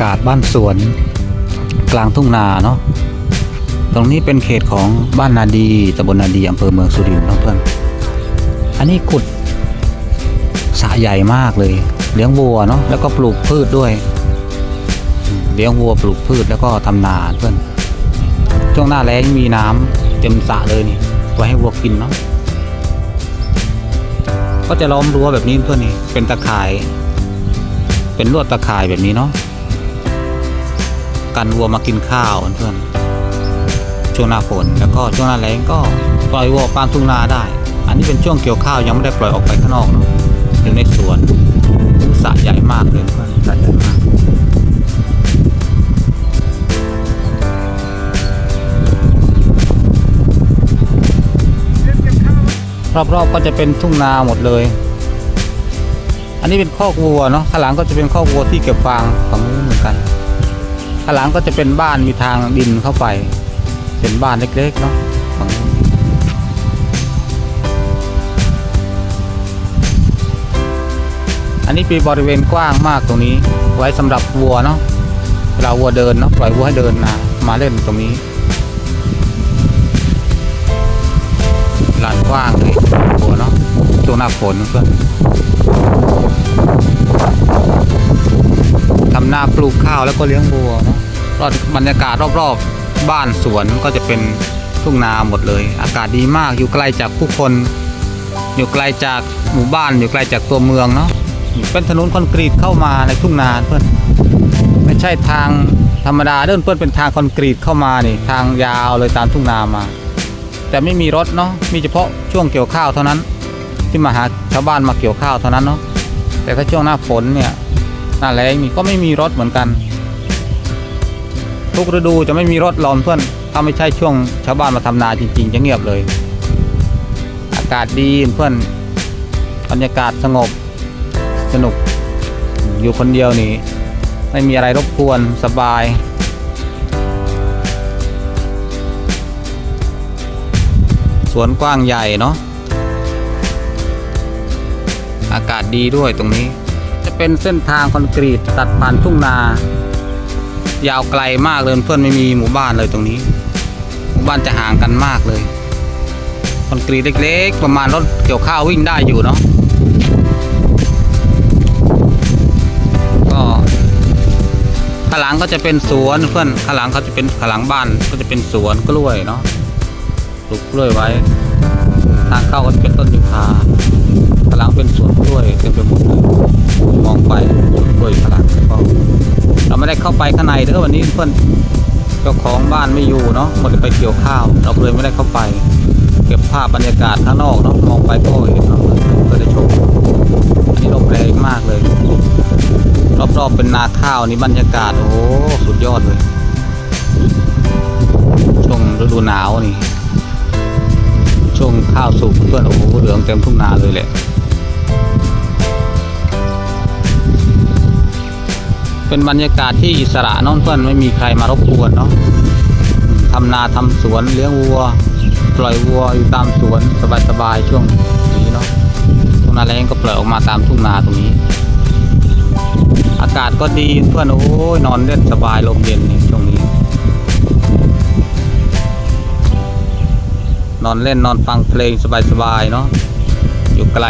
ากาศบ้านสวน กลางทุ่งนาเนาะตรงนี้เป็นเขตของบ้านนาดีตำบลนาดีอำเภอเมืองสุรินทร์เนาะเพื่อนอันนี้ขุดสระใหญ่มากเลย เลี้ยงวัวเนาะแล้วก็ปลูกพืชด้วย เลี้ยงวัวปลูกพืชแล้วก็ทำนาเพื่อนช่วงหน้าแล้งมีน้ำเต็มสระเลยนี่ไว้ให้วัวกินเนาะก็จะล้อมรั้วแบบนี้เพื่อนนี่เป็นตะข่าย เป็นลวดตะข่ายแบบนี้เนาะ กันวัวมากินข้าวเพื่อนช่วงหน้าฝนแล้วก็ช่วงหน้าแล้งก็ปล่อยวัวปามทุ่งนาได้ อันนี้เป็นช่วงเกี่ยวข้าวยังไม่ได้ปล่อยออกไปข้างนอกเนาะอยู่ในสวนสระใหญ่มากเลยเพื่อนสระใหญ่มากรอบๆก็จะเป็นทุ่งนาหมดเลย อันนี้เป็นคอกวัวเนาะข้างหลังก็จะเป็นคอกวัวที่เก็บฟางฝั่งนู้นเหมือนกัน ข้างหลังก็จะเป็นบ้านมีทางดินเข้าไป เป็นบ้านเล็กๆเนาะฝั่งนู้นอันนี้เป็นบริเวณกว้างมากตรงนี้ ไว้สำหรับวัวเนาะเวลาวัวเดินเนาะปล่อยวัวให้เดินมามาเล่นตรงนี้ลานกว้างเลยวัวเนาะช่วงหน้าฝนเพื่อนำนาปลูกข้าวแล้วก็เลี้ยงวัวเนาะรอบบรรยากาศรอบๆ บ้านสวนก็จะเป็นทุ่งนาหมดเลย อากาศดีมากอยู่ไกลจากผู้คน อยู่ไกลจากหมู่บ้านอยู่ไกลจากตัวเมืองเนาะเป็นถนนคอนกรีตเข้ามาในทุ่งนาเพื่อนไม่ใช่ทางธรรมดาเดินเพื่อนเป็นทางคอนกรีตเข้ามานี่ทางยาวเลยตามทุ่งนามา แต่ไม่มีรถเนาะมีเฉพาะช่วงเกี่ยวข้าวเท่านั้น ที่มาหาชาวบ้านมาเกี่ยวข้าวเท่านั้นเนาะแต่ถ้าช่วงหน้าฝนเนี่ย หน้าแล้งนี่ก็ไม่มีรถเหมือนกัน ทุกฤดูจะไม่มีรถลอมเพื่อนถ้าไม่ใช่ช่วงชาวบ้านมาทำนาจริง ๆ จะเงียบเลย อากาศดีเพื่อนบรรยากาศสงบสนุกอยู่คนเดียวนี่ไม่มีอะไรรบกวนสบาย สวนกว้างใหญ่เนาะอากาศดีด้วยตรงนี้ เป็นเส้นทางคอนกรีตตัดผ่านทุ่งนา ยาวไกลมากเลยเพื่อนไม่มีหมู่บ้านเลยตรงนี้ หมู่บ้านจะห่างกันมากเลยคอนกรีตเล็ก ๆ ประมาณรถเกี่ยวข้าววิ่งได้อยู่เนาะก็ข้างหลังก็จะเป็นสวนเพื่อนข้างหลังเขาจะเป็นข้างหลังบ้านก็จะเป็นสวนกล้วยเนาะปลูกกล้วยไว้ ทางเข้าก็จะเป็นต้นยูคา ข้างหลังเป็นสวนกล้วยเต็มไปหมดเลยมองไปสวนกล้วยข้างหลังก็เราไม่ได้เข้าไปข้างในเด้อวันนี้เพื่อนเจ้าของบ้านไม่อยู่เนาะหมดไปเกี่ยวข้าว เราเลยไม่ได้เข้าไป เก็บภาพบรรยากาศข้างนอกเนาะมองไปก็เห็นเนาะก็ได้ชมอันนี้ลมแรงมากเลย รอบๆเป็นนาข้าวนี่บรรยากาศโอ้โหสุดยอดเลยช่วงฤดูหนาวนี่ช่วงข้าวสุกเพื่อนโอ้โหเหลืองเต็มทุ่งนาเลยแหละ เป็นบรรยากาศที่อิสระน้องเพื่อนไม่มีใครมารบกวนเนาะทำนาทำสวนเลี้ยงวัว ปล่อยวัวอยู่ตามสวนสบายๆช่วงนี้เนาะช่วงนาแรงก็ปล่อยออกมาตามทุ่งนาตรงนี้ อากาศก็ดีเพื่อนโอ้ยนอนเล่นสบายลมเย็นนี่ช่วงนี้ นอนเล่นนอนฟังเพลงสบายๆเนาะอยู่ไกล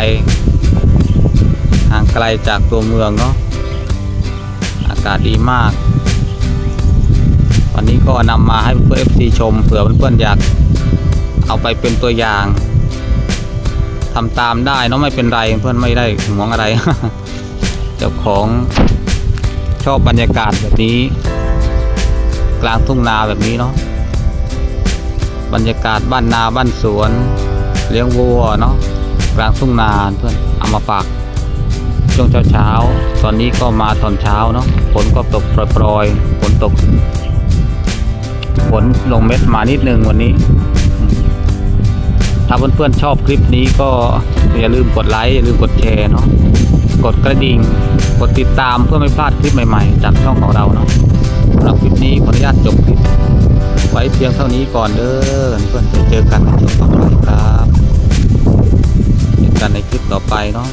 ห่างไกลจากตัวเมืองเนาะากาศดีมาก วันนี้ก็นำมาให้เพื่อนเอฟซีชมเผื่อเพื่อนๆอยากเอาไปเป็นตัวอย่างทำตามได้เนาะไม่เป็นไรเพื่อนไม่ได้หวงอะไร เจ้าของชอบบรรยากาศแบบนี้ กลางทุ่งนาแบบนี้เนาะบรรยากาศบ้านนาบ้านสวน เลี้ยงวัวเนาะกลางทุ่งนาเพื่อนเอามาฝาก ช่วงเช้าเช้าๆ ตอนนี้ก็มาตอนเช้าเนาะฝนก็ตกโปรยๆฝนตกฝนลงเม็ดมานิดนึงวันนี้ ถ้าเพื่อนๆชอบคลิปนี้ก็อย่าลืมกดไลค์อย่าลืมกดแชร์เนาะกดกระดิ่งกดติดตามเพื่อไม่พลาดคลิปใหม่ๆ จากช่องของเราเนาะสำหรับคลิปนี้ขออนุญาตจบคลิปไว้เพียงเท่านี้ก่อนเด้อเพื่อนๆเจอกันในช่วงต่อไปครับเจอกันในคลิปต่อไปเนาะ